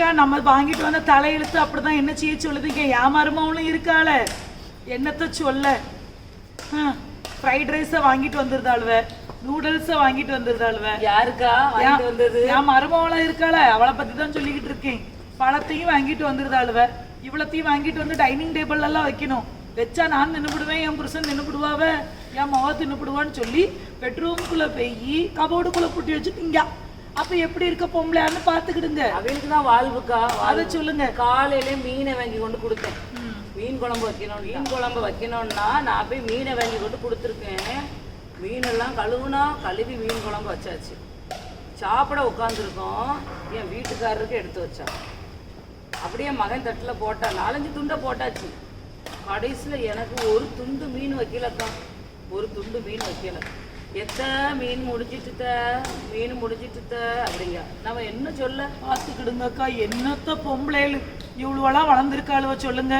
விடுங்கக்கா நம்ம வாங்கிட்டு வந்த தலையெழுத்து அப்படிதான் என்ன செய்ய சொல்லுதுங்க ஏமாறுமாவும் இருக்காள. என்னத்த சொல்ல? ஃப்ரைட் ரைஸை வாங்கிட்டு வந்துருதாளுவ நூடுல்ஸை வாங்கிட்டு வந்துருதாளுவ யாருக்கா வந்தது? என் மருமவளா இருக்காள. அவளை பத்தி தான் சொல்லிக்கிட்டு இருக்கேன். பழத்தையும் வாங்கிட்டு வந்துருதாளுவ இவ்வளத்தையும் வாங்கிட்டு வந்து டைனிங் டேபிள் எல்லாம் வைக்கணும். வச்சா நான் நின்னுபிடுவேன் என் புருஷன் நின்னுபிடுவாவ என் மக தின்னுபிடுவான்னு சொல்லி பெட்ரூம்குள்ள போய் கபோர்டுக்குள்ள பூட்டி வச்சுட்டீங்க அப்ப எப்படி இருக்க பொம்பளையான்னு பாத்துக்கிடுங்க அவளுக்கு தான் வாழ்வுக்கா அதை சொல்லுங்க. காலையில மீனை வாங்கி கொண்டு கொடுத்தேன். மீன் குழம்பு வைக்கணும் மீன் குழம்பு வைக்கணும்னா நான் போய் மீனை வாங்கி கொண்டு கொடுத்துருக்கேன். மீனெல்லாம் கழுவுனா கழுவி மீன் குழம்பு வச்சாச்சு. சாப்பிட உட்காந்துருக்கோம் என் வீட்டுக்காரருக்கு எடுத்து வச்சா அப்படியே மகன் தட்டில் போட்டா நாலஞ்சு துண்டை போட்டாச்சு. கடைசியில் எனக்கு ஒரு துண்டு மீன் வைக்கலக்கா. ஒரு துண்டு மீன் வைக்கல. எத்த? மீன் முடிச்சிட்டுத்த மீன் முடிச்சிட்டுத்த அப்படிங்க. நம்ம என்ன சொல்ல? பாத்துக்கிடுங்கக்கா என்னத்த பொம்பளைகள் இவ்வளோலாம் வளர்ந்துருக்காளுவ சொல்லுங்க.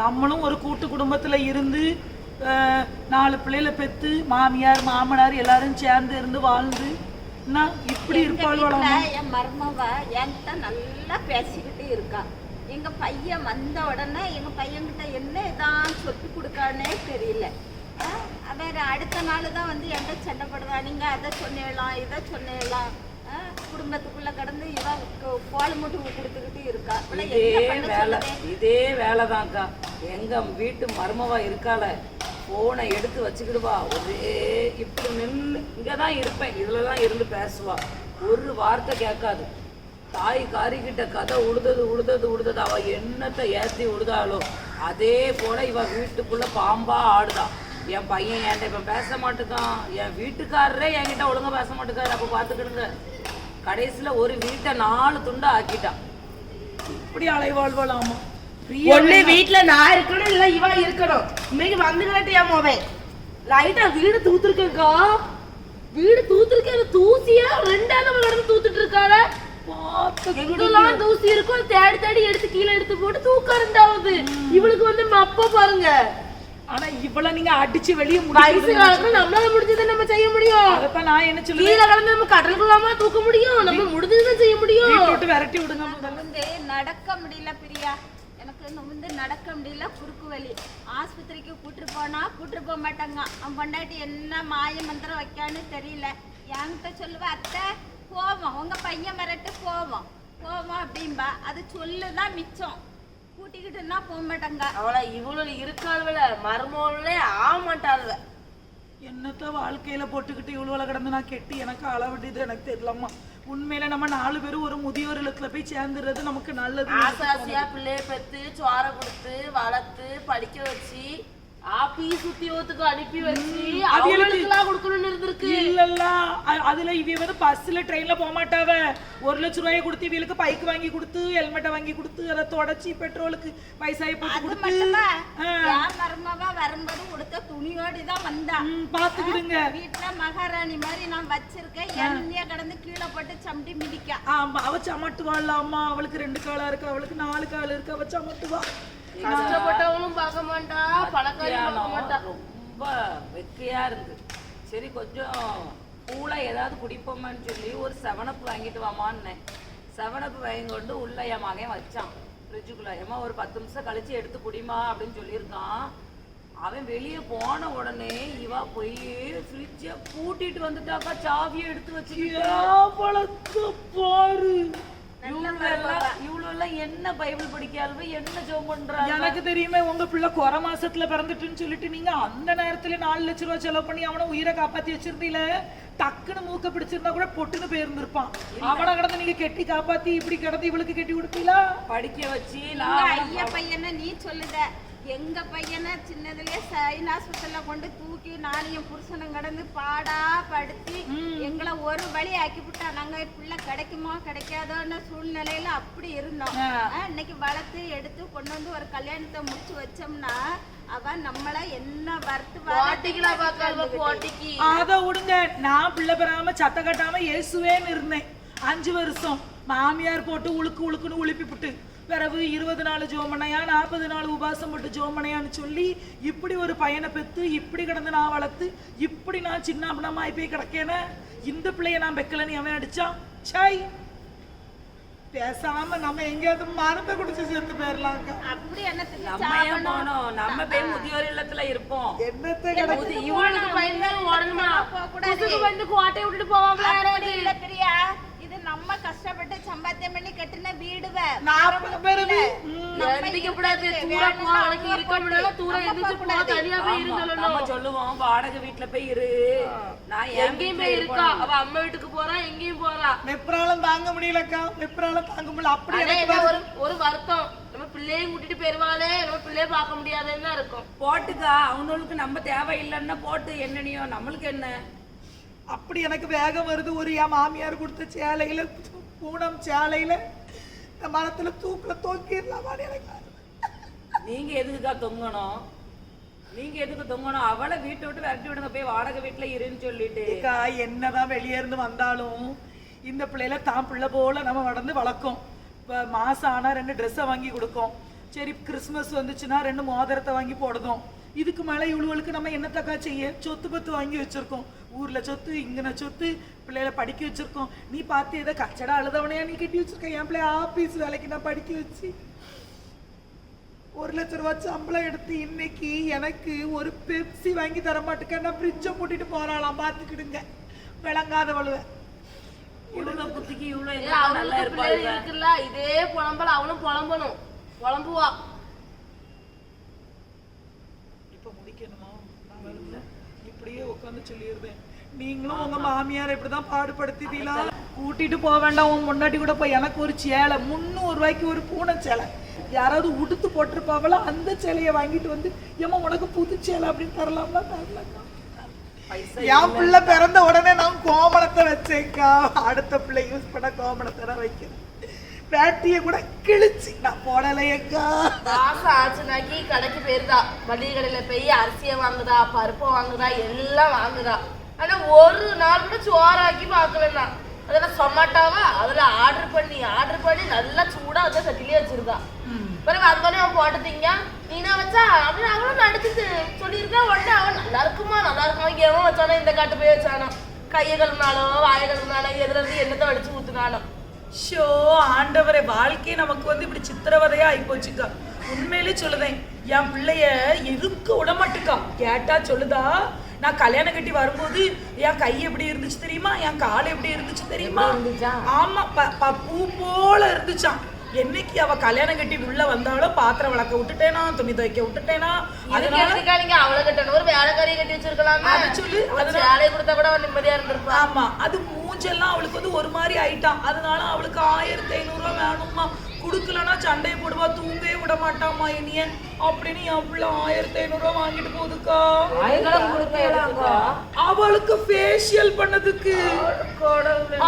நம்மளும் ஒரு கூட்டு குடும்பத்துல இருந்து நாலு பிள்ளைகளை பெத்து மாமியார் மாமனார் எல்லாரும் சேர்ந்து இருந்து வாழ்ந்து என்ன இப்படி வீட்டில் என் மருமவ என்கிட்ட நல்லா பேசிக்கிட்டு இருக்கா. எங்க பையன் வந்த உடனே எங்க பையன்கிட்ட என்ன தான் சொல்லி கொடுக்கானே தெரியல. வேற அடுத்த நாள் தான் வந்து என்கிட்ட சண்டை போடுறா நீங்க அதை சொன்னேலாம் இதை சொன்னேலாம் குடும்பத்துக்குள்ள கடந்து இவ கோல் மூட்டு கொடுத்துக்கிட்டு இருக்கா. இவளை இதே வேலை? இதே வேலைதான்க்கா. எங்க வீட்டு மருமவா இருக்காள போனை எடுத்து வச்சுக்கிடுவா. ஒரே இப்படி நின்று இங்கே தான் இருப்பேன். இதில் தான் இருந்து பேசுவா. ஒரு வார்த்தை கேட்காது. தாய் காரிக்கிட்ட கதை உழுதது உழுதது உழுதது. அவ என்னத்தை ஏற்றி உழுதாளோ அதே போல இவ வீட்டுக்குள்ள பாம்பா ஆடுதா. என் பையன் என்கிட்ட இப்ப பேச மாட்டுக்கான். என் வீட்டுக்காரரே என்கிட்ட ஒழுங்கா பேச மாட்டுக்காரு. அப்ப பாத்துக்கிடுங்க. கடைசியில ஒரு வீட்டை நாலு துண்டா ஆக்கிட்டான். இப்படி அலைவாழ்வலாமா ஒண்ணு வீட்ல நான் இருக்கணும் இல்ல இவ இருக்கணும். இன்னைக்கு வந்துக்கிட்டே மோவன் லைட்டா வீடு தூத்துருக்கேக்கா வீடு தூத்துருக்கேன். தூசியா? ரெண்டாவது நம்ம கடந்து தூத்துட்டு இருக்காள எங்கெல்லாம் தூசி இருக்கோ அதை தேடி தேடி எடுத்து கீழே எடுத்து போட்டு தூக்கம் ரெண்டாவது இவளுக்கு வந்து மப்ப பாருங்க. ஆனா இவ்வளவு நீங்க அடிச்சு வெளியே முடிச்சு காலத்துல நம்மளால முடிஞ்சதை நம்ம செய்ய முடியும். அதைத்தான் நான் என்ன சொல்லுவேன்? கீழே கடந்து நம்ம கடலுக்குள்ளாமா தூக்க முடியும்? நம்ம முடிஞ்சதுதான் செய்ய முடியும். வீட்டை விட்டு விரட்டி விடுங்க வந்து நடக்க முடியல பிரியா. எனக்கு வந்து நடக்க முடியல குறுக்கு வலி. ஆஸ்பத்திரிக்கு கூட்டிட்டு போனா கூட்டிட்டு போக மாட்டாங்க. அவன் பொண்டாட்டி என்ன மாய மந்திரம் வைக்கான்னு தெரியல. என்கிட்ட சொல்லுவ அத்தை போவோம். உங்க பையன் மிரட்டு போவோம். போவோம் அப்படிம்பா. அது சொல்லுதான் மிச்சம். கூட்டிக்கிட்டுன்னா போக மாட்டாங்க. அவளை இவ்வளவு இருக்காள்வல மர்மோலே ஆக மாட்டாள்வ என்னத்த வாழ்க்கையில போட்டுக்கிட்டு இவ்வளவு கடந்து நான் கெட்டி எனக்கு அளவிட்டது எனக்கு தெரியலம்மா. உண்மையில நம்ம நாலு பேரும் ஒரு முதியோர் இல்லத்துல போய் சேர்ந்துடுறது நமக்கு நல்லது ஆசை ஆசையா பிள்ளைய பெத்து சோற கொடுத்து வளர்த்து படிக்க வச்சு ஆபீஸ் உத்தியோகத்துக்கு அனுப்பி வச்சு அவங்களுக்குலாம் கொடுக்கணும்னு அ- அதுல இவ வந்து பஸ்ல ட்ரெயின்ல போக மாட்டாவ ஒரு லட்சம் ரூபாயை கொடுத்து இவளுக்கு பைக் வாங்கி கொடுத்து ஹெல்மெட்டை வாங்கி கொடுத்து அதை தொடச்சி பெட்ரோலுக்கு பைசாயை போட்டு அது கொடுத்து மருமவா வரும்போது உடுத்த துணியோடு தான் வந்தா. பாத்துக்கிடுங்க வீட்டுல மகாராணி மாதிரி நான் வச்சிருக்கேன். என்னைய கடந்து கீழே போட்டு சம்டி மிதிக்கா. ஆமா அவ சமட்டுவாள் அம்மா. அவளுக்கு ரெண்டு காலா இருக்கு அவளுக்கு நாலு கால் இருக்கு அவ சமட்டுவா. கஷ்டப்பட்டவங்களும் பார்க்க மாட்டா பணக்காரியும் பார்க்க மாட்டா. ரொம்ப வெக்கையா இருந்து சரி கொஞ்சம் கூலாக ஏதாவது குடிப்போமான்னு சொல்லி ஒரு செவனப்பு வாங்கிட்டு வாமான்னேன் செவனப்பு வாங்கி கொண்டு உள்ள என் மகன் வச்சான். ஃப்ரிட்ஜுக்குள்ளே ஏமா ஒரு பத்து நிமிஷம் கழித்து எடுத்து குடிமா அப்படின்னு சொல்லியிருக்கான். அவன் வெளியே போன உடனே இவா போய் ஃப்ரிட்ஜை பூட்டிட்டு வந்துட்டாக்கா சாவியை எடுத்து வச்சு பாரு. என்ன பைபிள் படிக்காதவ என்ன ஜோம் எனக்கு தெரியுமே உங்க பிள்ளை குறை மாசத்துல பிறந்துட்டுன்னு சொல்லிட்டு நீங்க அந்த நேரத்துல நாலு லட்ச ரூபாய் செலவு பண்ணி அவனை உயிரை காப்பாத்தி வச்சிருந்தீல? டக்குன்னு மூக்க பிடிச்சிருந்தா கூட பொட்டுன்னு போயிருந்திருப்பான். அவனை கடந்து நீங்க கெட்டி காப்பாத்தி இப்படி கிடந்து இவளுக்கு கெட்டி கொடுத்தீங்களா படிக்க வச்சு ஐயா பையனை நீ சொல்லுத. எங்க பையனை சின்னதுலயே சைன் ஹாஸ்பிட்டல்ல கொண்டு தூக்கி நானும் புருஷனும் கடந்து பாடா படுத்தி எங்களை ஒரு வழி ஆக்கி விட்டா நாங்க பிள்ளை கிடைக்குமா கிடைக்காதோன்னு சூழ்நிலையில அப்படி இருந்தோம். இன்னைக்கு வளர்த்து எடுத்து கொண்டு வந்து ஒரு கல்யாணத்தை முடிச்சு வச்சோம்னா அவ நம்மள என்ன வறுத்து அத விடுங்க நான் பிள்ளை பெறாம சத்த கட்டாம இயேசுவேன்னு இருந்தேன். அஞ்சு வருஷம் மாமியார் போட்டு உழுக்கு உழுக்குன்னு உழுப்பி விட்டு பிறகு இருபது நாள் ஜோமனையா நாற்பது நாள் உபாசம் போட்டு ஜோமனையான்னு சொல்லி இப்படி ஒரு பையனை பெத்து இப்படி கிடந்து நான் வளர்த்து இப்படி நான் சின்ன பின்னமாய் போய் கிடக்கேனே? இந்த பிள்ளைய நான் பெக்கலன்னு அவன் அடிச்சான்? சாய் பேசாம நம்ம எங்கேயாவது மருந்து குடிச்சு சேர்த்து போயிடலாங்க அப்படி என்னத்துக்கு நம்ம ஏன் போனோம் நம்ம போய் முதியோர் இல்லத்துல இருப்போம். இவனுக்கு பயந்து ஓடணுமா போக கூடாது குசுக்கு பயந்து கோட்டையை விட்டுட்டு போவாங்களா பிரியா. நம்ம கஷ்டப்பட்டு சம்பாத்தியம் பண்ணி கட்டின வீடுவ. நாற்பது பேரு எந்திக்க கூடாது தூர போ உனக்கு இருக்க. முடியல தூர எந்திரிச்சு போ தனியா போய் நம்ம சொல்லுவோம் வாடகை வீட்டுல போய் இரு. நான் எங்கேயும் போய் இருக்கா. அவ அம்மா வீட்டுக்கு போறா எங்கேயும் போறா? வெப்ராலம் தாங்க முடியலக்கா. வெப்ராலம் தாங்க முடியல. அப்படி எனக்கு. ஒரு ஒரு வருத்தம். நம்ம பிள்ளையும் கூட்டிட்டு போயிருவாளே நம்ம பிள்ளைய பார்க்க முடியாதுன்னு தான் இருக்கும். போட்டுக்கா. அவனுக்கு நம்ம தேவை இல்லைன்னா போட்டு என்னனியோ நம்மளுக்கு என்ன? அப்படி எனக்கு வேகம் வருது. ஒரு என் மாமியார் கொடுத்த சேலையில பூனம் சேலையில இந்த மரத்துல தூக்குல தூக்கிடலாமான்னு எனக்கு வருது. நீங்க எதுக்குக்கா தொங்கணும்? நீங்க எதுக்கு தொங்கணும்? அவளை வீட்டை விட்டு விரட்டி விடுங்க போய் வாடகை வீட்டுல இருன்னு சொல்லிட்டு. என்னதான் வெளியே இருந்து வந்தாலும் இந்த பிள்ளையில தான் பிள்ளை போல நம்ம வளர்ந்து வளர்க்கும். இப்போ மாசம் ஆனா ரெண்டு ட்ரெஸ்ஸை வாங்கி கொடுக்கும். சரி கிறிஸ்மஸ் வந்துச்சுன்னா ரெண்டு மோதிரத்தை வாங்கி போடுதோம் இதுக்கு மேல இவ்வளவுகளுக்கு நம்ம என்னத்தக்கா செய்ய? சொத்து பத்து வாங்கி வச்சிருக்கோம். ஊர்ல சொத்து இங்கன சொத்து பிள்ளைகளை படிக்க வச்சிருக்கோம். நீ பார்த்து ஏதோ கச்சடா அழுதவனையா நீ கட்டி வச்சிருக்க? என் பிள்ளைய ஆபீஸ் வேலைக்கு நான் படிக்க வச்சு. ஒரு லட்ச ரூபாய் சம்பளம் எடுத்து இன்னைக்கு எனக்கு ஒரு பெப்சி வாங்கி தர மாட்டேங்க நான் ஃப்ரிட்ஜை பூட்டிட்டு போறாளாம்? பார்த்துக்கிடுங்க. விளங்காதவளுவ இவ்வளவு புத்திக்கு இவ்வளவு ஏ, இருந்தா நல்லா அவளுக்கு இருப்பாள் பிள்ளை இருக்குல்ல இதே புலம்பல. அவனும் புலம்பணும். புலம்புவா இப்ப முடிக்கணுமா நான் வரல இப்படியே உட்காந்து சொல்லிடுறேன் நீங்களும் உங்க மாமியார் இப்படிதான் பாடுபடுத்திட்டீங்களா? கூட்டிட்டு போக வேண்டாம். உன் முன்னாடி கூட போய் எனக்கு ஒரு சேலை முந்நூறு ரூபாய்க்கு ஒரு பூனை சேலை. யாராவது உடுத்து போட்டிருப்பாங்களோ அந்த சேலையை வாங்கிட்டு வந்து ஏமா உனக்கு புது சேலை அப்படின்னு தரலாம்னா தரலக்கா. பைசா என் பிள்ளை பிறந்த உடனே நான் கோமணத்தை வச்சேன்க்கா. அடுத்த பிள்ளை யூஸ் பண்ண கோமணத்தை தான் வைக்கிறேன். பேட்டியை கூட கிழிச்சு. நான் போடலையக்கா. மாசம் ஆச்சுனாக்கி கடைக்கு போயிருதா மளிகை கடையில போய் அரிசியை வாங்குதா பருப்பை வாங்குதா எல்லாம் வாங்குதா. ஆனா ஒரு நாள் கூட சோறாக்கி பார்க்கலன்னா அதெல்லாம் சொமாட்டாவா? அதுல ஆர்டர் பண்ணி ஆர்டர் பண்ணி நல்லா சூடா வந்து சட்டிலே வச்சிருந்தா. பிறகு வந்தோடனே அவன் போட்டதீங்க நீனா வச்சா? அப்படின்னு அவனும் நடிச்சு சொல்லியிருக்கா உடனே அவன் நல்லா இருக்குமா? நல்லா இருக்குமா? எவன் வச்சானோ இந்த காட்டு போய் வச்சானோ. கையை கழுவினாலோ வாயை கழுவினாலோ எதுல இருந்து என்னத்தை வடிச்சு ஊத்துனாலும் ஷோ ஆண்டவரே வாழ்க்கை நமக்கு வந்து இப்படி சித்திரவதையா ஆயிப்போச்சுக்கா. உண்மையிலே சொல்லுதேன் என் பிள்ளைய இருக்க விட மாட்டுக்கா கேட்டா சொல்லுதா நான் கல்யாணம் கட்டி வரும்போது என் கை எப்படி இருந்துச்சு தெரியுமா? என் கால் எப்படி இருந்துச்சு தெரியுமா? ஆமா ப- போல இருந்துச்சாம். என்னைக்கு அவ கல்யாணம் கட்டி உள்ள வந்தாலும் பாத்திரம் விளக்க விட்டுட்டேனா துணி துவைக்க விட்டுட்டேனா அதுக்கு அதனால எதுக்கா நீங்க அவளை கட்டணும். ஒரு வேலைக்காரியை கட்டி வச்சிருக்கலாம். அது சொல்லு, அதனால- சேலையை கொடுத்தா கூட நிம்மதியா இருந்திருப்பா ஆமா அது மூஞ்செல்லாம் அவளுக்கு வந்து ஒரு மாதிரி ஆயிட்டான். அதனால அவளுக்கு ஆயிரத்தி ஐநூறு ரூபாய் வேணுமா குடுக்கலன்னா சண்டையை போடுவா தூங்கவே விட மாட்டாமா இனிய. அப்படின்னு என் பிள்ளை ஆயிரத்தி ஐநூறு ரூபாய் வாங்கிட்டு போகுதுக்கா? அவளுக்கு ஃபேஷியல் பண்ணதுக்கு.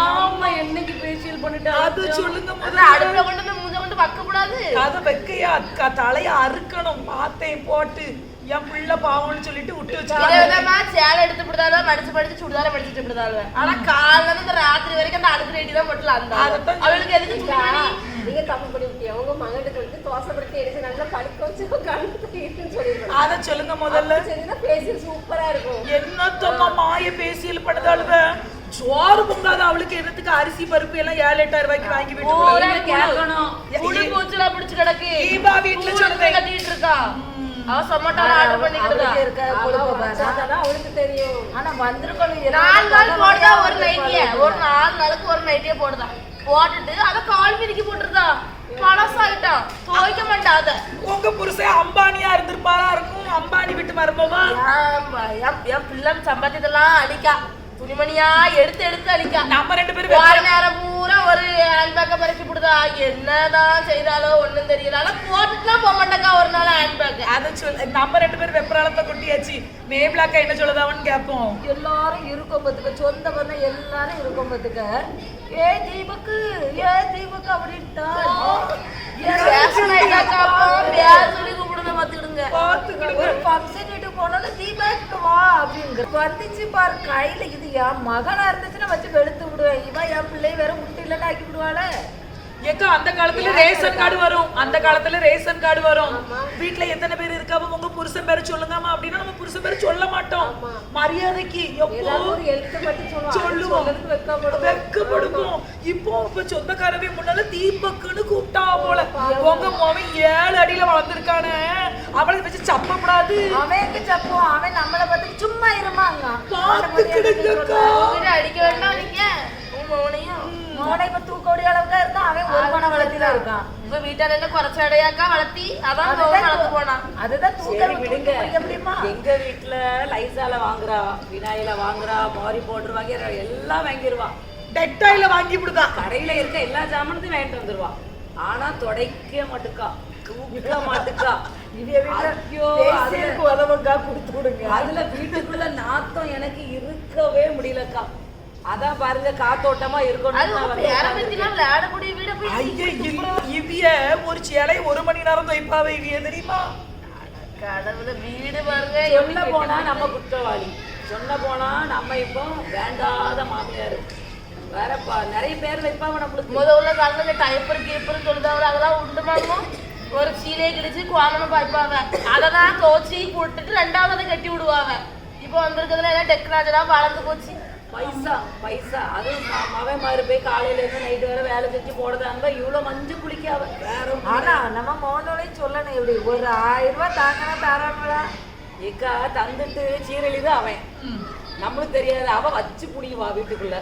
ஆமா என்னைக்கு பேசியல் பண்ணிட்டு? அது சொல்லுங்க முதல்ல. கொண்டு வந்து மூஞ்ச கொண்டு வைக்க கூடாது அத வைக்கையா? அக்கா தலைய அறுக்கணும். பார்த்தேன் போட்டு. என் பிள்ளை பாவம்னு சொல்லிட்டு விட்டு வச்சு விதவிதமா சேலை எடுத்து விடுதாலும் மடிச்சு மடிச்சு சுடிதார மடிச்சுட்டு விடுதாலும் ஆனா காலைல இருந்து இந்த ராத்திரி வரைக்கும் அந்த அழுக்கு ரெடி தான் போட்டுல அந்த அவளுக்கு எதுக்கு? நீங்க தப்பு பண்ணிவிட்டீங்க உங்க மகனுக்கு வந்து தோசை படுத்தி எடுத்து நல்லா படிக்க வச்சு சொல்லிருக்கோம் அத சொல்லுங்க முதல்ல. சரிதான் பேசி சூப்பரா இருக்கும். என்னத்தம்மா மாய பேசியல் பண்ணுதாளுவ சோறு பொங்காத அவளுக்கு என்னத்துக்கு அரிசி பருப்பு எல்லாம் ஏழு எட்டாயிரம் ரூபாய்க்கு வாங்கி விட்டு கேட்கணும். புழு பூச்சுல பிடிச்சு கிடக்கு. தீபா வீட்டுல சொல்லுதேன் கட்டிட்டு இருக்கா? அவ சொமாட்டோ ஆர்டர் பண்ணிக்கிட்டதா? அதான் அவளுக்கு தெரியும். ஆனா வந்திருக்கணும் நாலு நாள் போடுதா ஒரு நைட்டிய ஒரு நாலு நாளுக்கு ஒரு நைட்டிய போடுதா? போட்டுட்டு அத கால் மிதிக்கி போட்டுருதா? பழசாயிட்டான் துவைக்க மாட்டா அத உங்க புருஷன் அம்பானியா இருந்திருப்பாரா இருக்கும்? அம்பானி விட்டு மருமவா? ஆமா, என் என் பிள்ளை சம்பாத்தியத்தெல்லாம் அழிக்கா துணிமணியா எடுத்து எடுத்து அழிக்கா. நம்ம ரெண்டு பேரும் வார நேரம் பூரா ஒரு ஹேண்ட்பேக்கை பறிச்சு போடுதா? என்னதான் செய்தாலோ ஒண்ணும் தெரியல. ஆனா போட்டுட்டுலாம் போக மாட்டேக்கா ஒரு நாள் ஹேண்ட்பேக் அத சொல் நம்ம ரெண்டு பேரும் வெப்பராளத்தை கொட்டியாச்சு. மேபிளாக்கா என்ன சொல்லுதாவன்னு கேட்போம் எல்லாரும் இருக்கும் பத்துக்க. சொந்த பந்தம் எல்லாரும் இருக்கும் பத்துக்க. ஏ தீபக்கு ஏ தீபக்கு அப்படின்ட்டா பேர் சொல்லி கூப்பிடுங்க பாத்துக்கிடுங்க ஒரு ஃபங்க்ஷன் வீட்டுக்கு போனாலும் தீபாக்கு வா அப்படிங்கிற வந்துச்சு பாரு கையில இது என் மகனா இருந்துச்சுன்னா வச்சு வெளுத்து விடுவேன். இவன் என் பிள்ளை வேற முட்டை இல்லைன்னு ஆக்கி விடுவாளே. ஏக்கா அந்த காலத்துல ரேஷன் கார்டு வரும். அந்த காலத்துல ரேஷன் கார்டு வரும். வீட்ல எத்தனை பேர் இருக்காவோ உங்க புருஷன் பேரை சொல்லுங்கம்மா அப்படின்னா நம்ம புருஷன் பேரை சொல்ல மாட்டோம். மரியாதைக்கு சொல்லுவோம். வெக்கப்படுவோம் இப்போ இப்ப சொந்தக்காரவே முன்னால தீபக்குன்னு கூப்பிட்டா போல. உங்க மோவன் ஏழு அடியில வளர்ந்துருக்கானே. அவளை வச்சு சப்பக்கூடாது. அவன் எங்க சப்போம் அவன் நம்மளை பார்த்து சும்மா இருமாங்க அடிக்க வேண்டாம் நீங்க. உன் மௌனையும் மோனை இப்ப தூக்கோடி அளவுக்கு இருக்கான் அவன் ஒரு மன வளர்த்தில இருக்கான் உங்க வீட்டால குறைச்ச அடையாக்கா வளர்த்தி அதான் வளர்த்து போனான் அதுதான் தூக்கம் விடுங்க எப்படிமா எங்க வீட்டுல லைசால வாங்குறா வினாயில வாங்குறா மாரி பவுடர் வாங்கிடுறா எல்லாம் வாங்கிடுவா டெட்டாயில வாங்கி விடுதான் கடையில இருக்க எல்லா ஜாமானத்தையும் வாங்கிட்டு வந்துருவா ஆனா தொடைக்க மாட்டுக்கா தூக்க மாட்டுக்கா உதவங்கா கொடுத்து விடுங்க அதுல வீட்டுக்குள்ள நாத்தம் எனக்கு இருக்கவே முடியலக்கா அதான் பாருங்க காத்தோட்டமா அது இருக்கணும் இவிய ஒரு சேலை ஒரு மணி நேரம் தொய்ப்பாவே இவிய தெரியுமா? கடவுள வீடு பாருங்க சொல்ல போனா நம்ம குற்றவாளி. சொன்ன போனா நம்ம இப்போ வேண்டாத மாமியார். வேறப்பா நிறைய பேர் வைப்பாங்க நம்மளுக்கு. முத உள்ள காலத்துல டைப்பர் கீப்பர் சொல்லுதாங்க அதெல்லாம் உண்டுமாங்க ஒரு சீலையை கிழிச்சு குவாமனம் பாய்ப்பாங்க. அததான் தோச்சி போட்டுட்டு ரெண்டாவது அதை கட்டி விடுவாங்க. இப்போ வந்திருக்கிறதுல எல்லாம் டெக்னாலஜிலாம் வளர்ந்து போச்சு. பைசா பைசா. அது ம- மவன் மாதிரி போய் காலையில இருந்து நைட்டு வரை வேலை செஞ்சு போடுறதா இருந்தா இவ்வளவு மஞ்சள் குளிக்காவ வேற ஆனா நம்ம மோனோலையும் சொல்லணும் இப்படி ஒரு ஆயிரம் ரூபாய் தாங்கினா தாராங்களா ஏக்கா தந்துட்டு சீரழிது அவன். நம்மளுக்கு தெரியாது. அவ வச்சு புடிவா வீட்டுக்குள்ள.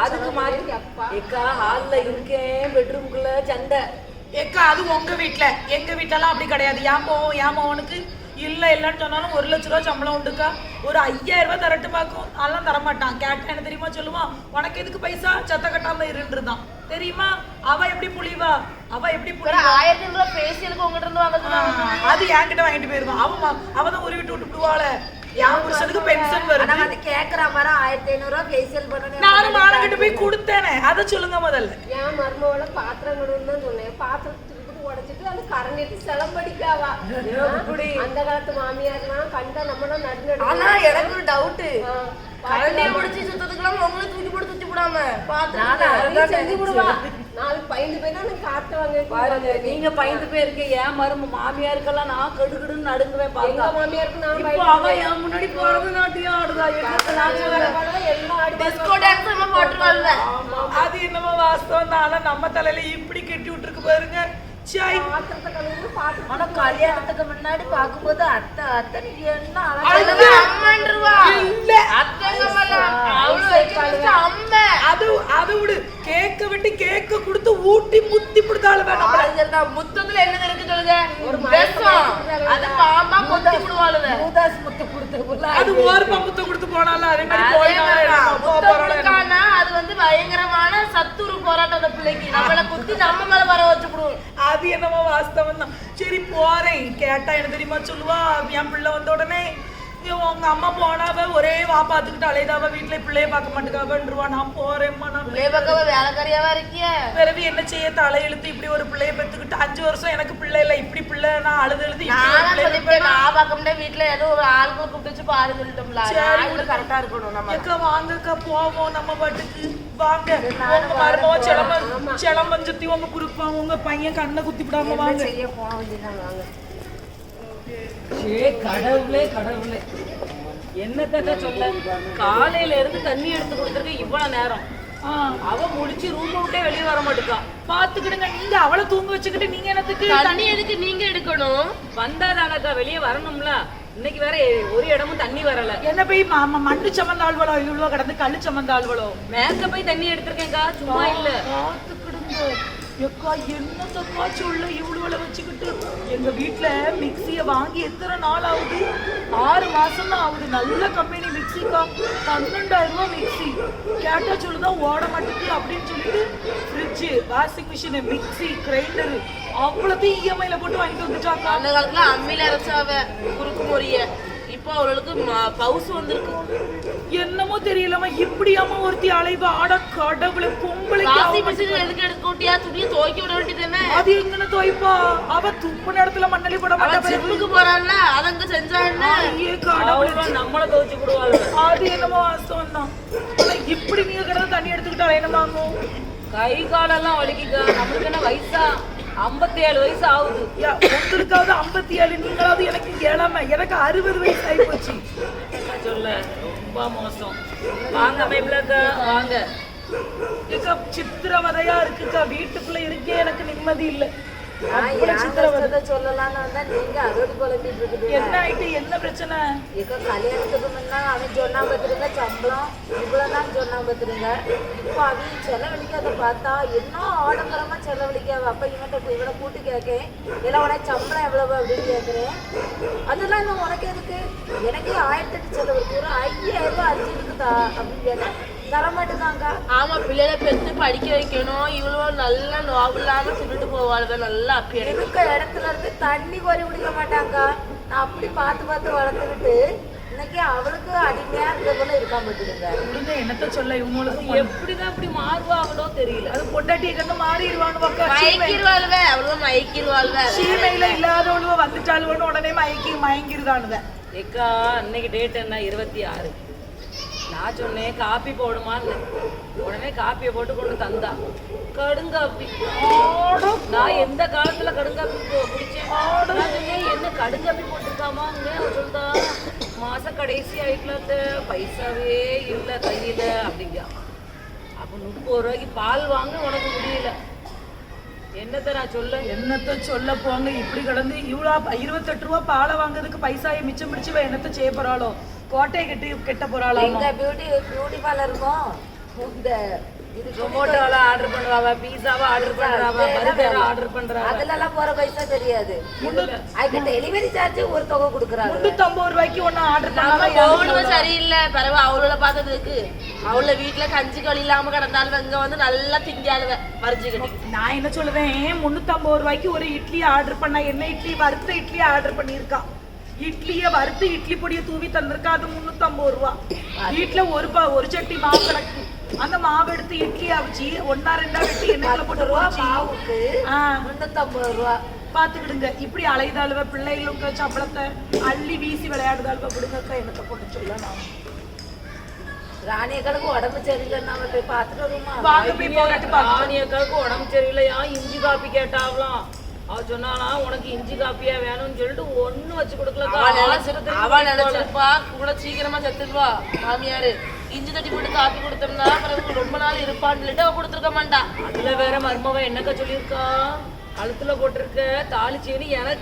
அதுக்கு மாத்தி ஏக்கா ஹால்ல இருக்கேன் பெட்ரூம்குள்ள சண்டை. ஏக்கா அது உங்க வீட்ல. எங்க வீட்லலாம் அப்படி கிடையாது. ஏன் போவோம் ஏன் போவனுக்கு இல்ல இல்லன்னு சொன்னாலும் ஒரு லட்ச ரூபா சம்பளம் உண்டுக்கா? ஒரு ஐயாயிரம் ரூபாய் தரட்டு பார்க்கும். அதெல்லாம் தரமாட்டான். கேட்டா என்ன தெரியுமா சொல்லுவான் உனக்கு எதுக்கு பைசா? சத்த கட்டாம இருந்துருதான் தெரியுமா? அவ எப்படி புளிவா அவ எப்படி புளிவா ஆயிரத்தி ஐநூறு ஃபேஷியலுக்கு உங்ககிட்ட இருந்து வாங்க அது என்கிட்ட வாங்கிட்டு போயிருவான் அவன் ம- அவ தான் உருவிட்டு விட்டு விடுவாள என் புருஷனுக்கு பென்ஷன் வருது. வந்து கேக்குற மாதிரி ஆயிரத்தி ஐநூறு ரூபாய் ஃபேஷியல் பண்ணணும். நானும் மானங்கிட்ட போய் கொடுத்தேனே. அதை சொல்லுங்க முதல்ல. என் மருமகளை பாத்திரம் கழுவுன்னு சொன்னேன். பாத்திரத்தை அது கரண்டிட்டு சிலம்படிக்காவா? அந்த காலத்து மாமியார்லாம் கண்டா நம்மள நடு ஆனா எனக்கு ஒரு டவுட் கரண்டியை முடிச்சு சுத்தத்துக்குலாம் உங்களை தூக்கி போட்டு சுத்தி விடாம பாத்து செஞ்சு விடுவா. நாளைக்கு பயந்து போய் தான் காட்டுவாங்க பாருங்க நீங்க பயந்து போயிருக்க ஏன் மரும? மாமியாருக்கெல்லாம் நான் கடுகடுன்னு நடுங்குவேன் பாருங்க மாமியாருக்கு நான் இப்போ அவ என் முன்னாடி போறது நாட்டியம் ஆடுதா? டிஸ்கோ டான்ஸ் நம்ம போட்டுருவாள்ல அது என்னமோ வாஸ்தவம் நம்ம தலையில இப்படி கட்டி விட்டுருக்கு பாருங்க. பாத்து ஆனா கல்யாணத்துக்கு முன்னாடி பார்க்கும்போது அத்தை அத்தை நீ என்ன அழகா அம்மான்றுவா. இல்ல. அவ்வளவு அது அது விடு. கேக்க வெட்டி கேக்க கொடுத்து ஊட்டி முத்தி வேணும். ஆளுங்கள்டா, முத்தத்துல என்ன இருக்கு சொல்லுங்க? விஷம். அது பாம்பா கொத்தி விடுவாளுங்க. பூதாஸ் முத்து கொடுத்து அது ஓர் பம்புத்த கொடுத்து போனாலும் அதே மாதிரி. கொடுக்கானா, அது வந்து பயங்கரமான சத்துரு போராட்டம் அந்த பிள்ளைக்கு. நம்மள குத்தி நம்ம மேல வர வச்சு விடுவோம் அது என்னமோ வாஸ்தவம் தான் சரி போறேன். கேட்டா என்ன தெரியுமா சொல்லுவா? என் பிள்ளை வந்த உடனே உங்க அம்மா போனாவ ஒரே வா பாத்துக்கிட்டு அலைதாவ வீட்டுல பிள்ளைய பார்க்க மாட்டேக்காவன்றவா. நான் போறேம்மா நான் பிள்ளைய பக்கம் வேலைக்காரியாவா இருக்கிய? பிறகு என்ன செய்ய தலையெழுத்து இப்படி ஒரு பிள்ளைய பெத்துக்கிட்டு அஞ்சு வருஷம் எனக்கு பிள்ளை இல்ல. இப்படி பிள்ளை நான் அழுது பெப்பேனா? நான் பார்க்க முடியாது வீட்டுல ஏதோ ஒரு ஆளுக்கு கூப்பிட்டு பாரு சொல்லிட்டோம்ல. கரெக்டா இருக்கணும் நம்ம. ஏக்கா வாங்கக்கா போவோம் நம்ம பாட்டுக்கு. வாங்க. உங்க மருமக சிலம்ப சிலம்பம் சுத்தி உங்க குறுப்பாங்க உங்க பையன் கண்ணை குத்தி விடாம வாங்க. செய்ய போக வேண்டியதான் வாங்க. கடவுளே கடவுளே. என்னத்த சொல்ல காலையில இருந்து தண்ணி எடுத்து கொடுத்துருக்கு இவ்வளவு நேரம். அவ முடிச்சு ரூம் விட்டே வெளியே வர மாட்டுக்கா. பாத்துக்கிடுங்க நீங்க அவளை தூங்க வச்சுக்கிட்டு நீங்க என்னத்துக்கு? தண்ணி எதுக்கு நீங்க எடுக்கணும்? வந்தாதானக்கா வெளியே வரணும்ல. இன்னைக்கு வேற ஒரு இடமும் தண்ணி வரல. என்ன போய் ம- ம- மண்ணு சமந்த ஆழ்வளோ இவ்வளோ கடந்து கல்லு சமந்த ஆழ்வளோ மேக்க போய் தண்ணி எடுத்திருக்கேன்க்கா சும்மா இல்ல. பாத்துக்கிடுங்க. எக்கா என்னத்தக்கா சொல்ல இவ்வளவு வச்சுக்கிட்டு? எங்க வீட்டுல மிக்சிய வாங்கி எத்தனை நாள் ஆகுது? ஆறு மாசம் தான் ஆகுது. நல்ல கம்பெனி மிக்சிக்கா பன்னெண்டாயிரம் ரூபாய் மிக்சி கேட்டா சொல்லுதான் ஓட மாட்டேங்குது அப்படின்னு சொல்லிட்டு fridge washing machine mixie grinder அவ்வளோத்தையும் இஎம்ஐல போட்டு வாங்கிட்டு வந்துட்டாக்கா? அந்த காலத்துல அம்மியில அரைச்சாவ குறுக்கு முறிய இப்போ அவளுக்கு பவுஸ் வந்திருக்கு. என்னமோ தெரியலமா இப்படியாம ஒருத்தி அலைவா? ஆட கடவுளை பொம்பளைக்கு காசி மிஷின் எதுக்கு எடுக்க கூட்டியா துணியை துவைக்க விட வேண்டியதுதானே? அது எங்கன துவைப்பா? அவ துப்பு நேரத்துல மண்ணலி போட மாட்டா ஜிம்முக்கு போறான்ல அதங்க செஞ்சான்னு ஐயே கடவுளே. நம்மள துவச்சு விடுவாள் அது என்னமோ வாஸ்தவம் தான். இப்படி நீங்க கிடந்து தண்ணி எடுத்துக்கிட்டு அலையணுமாங்கும் கை காலெல்லாம் வலிக்குக்கா. நம்மளுக்கு என்ன வயசா? ஐம்பத்தி ஏழு வயசு ஆகுது. உங்களுக்காவது ஐம்பத்தி ஏழு நீங்களாவது எனக்கு ஏழாம எனக்கு அறுபது வயசு ஆகி போச்சு சொல்ல? ரொம்ப மோசம். வாங்க மைப்லக்கா வாங்க. சித்திரவதையா இருக்குக்கா? வீட்டுக்குள்ள இருக்கே எனக்கு நிம்மதி இல்ல. என்ன ஆயிட்டு? என்ன பிரச்சனை? இப்போ கல்யாணத்துக்கு முன்னா அவன் சொன்னா பார்த்துருங்க சம்பளம் இவ்வளோ தான் சொன்னா பார்த்துருங்க. இப்போ அவன் செலவழிக்காத பார்த்தா என்ன ஆடம்பரமா செலவழிக்காவ? அப்போ இவன்ட்ட போய் இவனை கூட்டி கேட்கேன் இல்லை உனக்கு சம்பளம் எவ்வளவு? அப்படின்னு கேட்குறேன் அதெல்லாம் இன்னும் உனக்கு எதுக்கு? எனக்கு ஆயிரத்தி எட்டு செலவு ஒரு ஐயாயிரம் ரூபாய் அரிசி இருக்குதா அப்படின்னு கேட்டா தரமாட்டுதாங்க ஆமா பிள்ளைகளை பெத்து படிக்க வைக்கணும். இவ்வளவு நல்லா நோவில்லாம தின்னுட்டு போவாளுங்க. நல்லா அப்படி இருக்க இடத்துல இருந்து தண்ணி கோரி குடிக்க மாட்டாங்க. நான் அப்படி பார்த்து பார்த்து வளர்த்துக்கிட்டு இன்னைக்கு அவளுக்கு அடிமையா இருந்த போல இருக்காம பார்த்துடுங்க விடுங்க என்னத்த சொல்ல இவங்களுக்கு எப்படிதான் இப்படி மாறுவாங்களோ தெரியல. அது பொண்டாட்டியை கண்டு மாறிடுவான்னு பக்கம் மயக்கிடுவாளுவ அவ்வளவு மயக்கிடுவாளுவ சீமையில இல்லாதவளுவ வந்துட்டாளுவன்னு உடனே மயக்கி மயங்கிருதானுங்க. ஏக்கா இன்னைக்கு டேட் என்ன? இருபத்தி ஆறு. நான் சொன்னேன் காப்பி போடுமான்னு. உடனே காப்பியை போட்டு கொண்டு தந்தா. கடுங்காப்பி. நான் எந்த காலத்துல கடுங்காப்பி குடிச்சேன்? என்ன கடுங்காப்பி போட்டிருக்காமான்னு அவ சொல்றா. மாச கடைசி ஆயிட்டுல பைசாவே இல்ல கையில அப்படிங்க. அப்ப முப்பது ரூபாய்க்கு பால் வாங்க உனக்கு முடியல. என்னத்த நான் சொல்ல? என்னத்த சொல்ல போங்க? இப்படி கிடந்து இவ்வளோ இருபத்தெட்டு ரூபா பாலை வாங்குறதுக்கு பைசாயை மிச்சம் பிடிச்சு என்னத்த செய்ய போறாளோ? கோட்டையை கட்டி கெட்ட போறாளோ எங்க பியூட்டி பியூட்டி பார்லருக்கும் இந்த இது ஜொமோட்டோல ஆர்டர் பண்ணுவாவ பீஸாவா ஆர்டர் பண்றாவ பர்கர் ஆர்டர் பண்றாவ. அதுல எல்லாம் போற பைசா தெரியாது. அதுக்கு டெலிவரி சார்ஜ் ஒரு தொகை கொடுக்குறாங்க. முன்னூத்தம்பது ரூபாய்க்கு ஒண்ணு ஆர்டர் பண்ணாம மௌனமும் சரியில்லை. பிறகு அவளோட பார்த்ததுக்கு அவள வீட்டுல கஞ்சி களி இல்லாம கிடந்தாலும் இங்க வந்து நல்லா திங்காளுவ மறிஞ்சு கட்டி. நான் என்ன சொல்லுவேன்? முன்னூத்தம்பது ரூபாய்க்கு ஒரு இட்லி ஆர்டர் பண்ணா என்ன இட்லி? வறுத்த இட்லி ஆர்டர் பண்ணியிருக்கா. இட்லிய வறுத்து இட்லி பொடியை தூவி தந்திருக்கா? அது முன்னூத்தம்பது ரூபா. வீட்டுல ஒரு பா ஒரு சட்டி மாவு கிடக்கு அந்த மாவு எடுத்து இட்லி அவிச்சு ஒன்னா ரெண்டா வெட்டி எண்ணெயில போட்டு ரூபா மாவுக்கு முன்னூத்தம்பது ரூபா. பாத்துக்கிடுங்க. இப்படி அலைதாளுவ பிள்ளைகளுக்கு சம்பளத்தை அள்ளி வீசி விளையாடுதாளுவ விடுங்கக்கா என்னத்தை போட்டு சொல்ல ராணியக்களுக்கு உடம்பு சரியில்லைன்னா அவ போய் பார்த்துட்டு வருமா வாங்க போய் போராட்டி பார்க்கலாம். ராணியக்காவுக்கு உடம்பு சரியில்லையா? இஞ்சி காப்பி கேட்டாவலாம். அவ சொன்னானா உனக்கு இஞ்சி காப்பியா வேணும்னு சொல்லிட்டு ஒண்ணு வச்சு கொடுக்கலக்கா. அவ நினைச்சிருப்பா கூட சீக்கிரமா செத்துருவா மாமியாரு. இஞ்சி தட்டி போட்டு காப்பி கொடுத்தோம்னா பிறகு ரொம்ப நாள் இருப்பான்னு சொல்லிட்டு அவ கொடுத்துருக்க மாட்டா. அதுல வேற மருமவ என்னக்கா சொல்லியிருக்கா? கழுத்துல போட்டிருக்க தாலி செயின் ஆட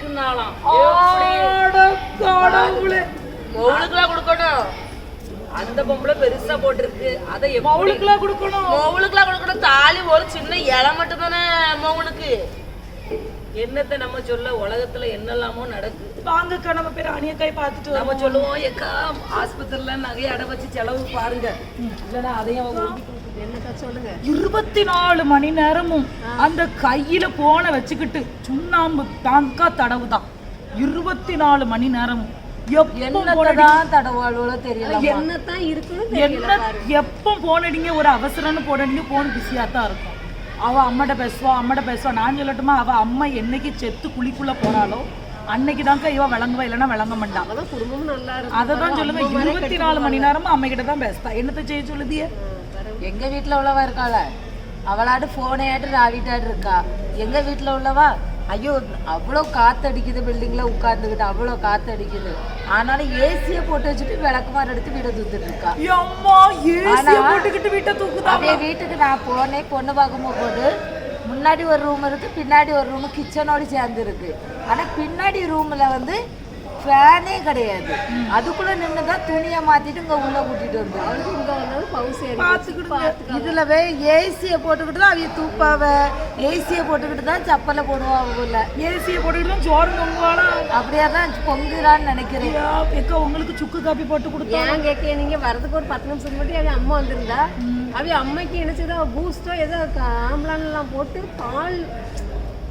கடவுளே. மவுளுக்குலாம் கொடுக்கணும். அந்த பொம்பளை பெருசா போட்டிருக்கு. அதை மவுளுக்குலாம் கொடுக்கணும். மவுளுக்குலாம் கொடுக்கணும். தாலி ஒரு சின்ன இலை மட்டும் தானே மவுனுக்கு என்னத்த நம்ம சொல்ல உலகத்துல என்னெல்லாமோ நடக்கு. வாங்கக்கா நம்ம பேர் அணியக்காய் பார்த்துட்டு நம்ம சொல்லுவோம் ஏக்கா ஆஸ்பத்திரியில நகையை அடை வச்சு செலவு பாருங்க. இல்லைன்னா அதையும் என்னக்கா சொல்லுங்க? இருபத்தி நாலு மணி நேரமும் அந்த கையில போன வச்சுக்கிட்டு சுண்ணாம்பு தாங்கா தடவுதான். இருபத்தி நாலு மணி நேரமும். எப்போ போனடி- என்னதான் தடவாளோ தெரியல என்னத்தான் இருக்குன்னு என்ன எப்போ போன் அடிங்க ஒரு அவசரம்னு போனடிங்க போன் பிஸியாக தான் இருக்கும். அவ அம்மாட்ட பேசுவா அம்மாட்ட பேசுவா. நான் சொல்லட்டுமா அவ அம்மா என்னைக்கு செத்து குழிக்குள்ள போறாளோ அன்னைக்கு தாங்க இவ விளங்குவா இல்லைன்னா விளங்க மாட்டான் அதான் குடும்பமும் நல்லா இருக்கும் அதை தான் சொல்லுங்க இருபத்தி நாலு மணி நேரமும் அம்மா கிட்ட தான் பேசுதா என்னத்த செய்ய சொல்லுதியே? எங்க வீட்ல உள்ளவா இருக்காள? அவளாட்டு போனையாட்டு ராவிட்டாட்டு இருக்கா. எங்க வீட்ல உள்ளவா? ஐயோ அவ்வளோ காத்தடிக்குது பில்டிங்ல உட்கார்ந்துக்கிட்டு அவ்வளோ காத்தடிக்குது. ஆனாலும் ஏசியை போட்டு வச்சுட்டு விளக்குமாறு எடுத்து வீட தூத்துட்டு இருக்கா போட்டுக்கிட்டு வீட்டை தூக்குதா? அப்படியே வீட்டுக்கு நான் போனேன் பொண்ணு பார்க்கும் போது முன்னாடி ஒரு ரூம் இருக்கு பின்னாடி ஒரு ரூம் கிச்சனோடு சேர்ந்து இருக்கு ஆனா பின்னாடி ரூம்ல வந்து ஃபேனே கிடையாது. அதுக்குள்ள நின்று தான் துணியை மாத்திட்டு இங்க உள்ள கூட்டிட்டு வந்து. இங்க வந்தாலும் பவுஸ் ஏறி பாத்துக்கிடுங்க இதுலவே ஏசியை போட்டுக்கிட்டு தான் அவங்க தூப்பாவ. ஏசியை போட்டுக்கிட்டு தான் செப்பலை போடுவா அவங்கள ஏசிய போட்டுக்கிட்டு சோறு பொங்குவாளா அப்படியே தான் பொங்குறான்னு நினைக்கிறேன். எக்கா உங்களுக்கு சுக்கு காப்பி போட்டு கொடுத்தா? ஏன் கேட்க நீங்க வரதுக்கு ஒரு பத்து நிமிஷம் முன்னாடி அவ அம்மா வந்திருந்தா அவ அம்மைக்கு என்ன செய்தா பூஸ்டோ ஏதோ ஆம்பளான் எல்லாம் போட்டு பால்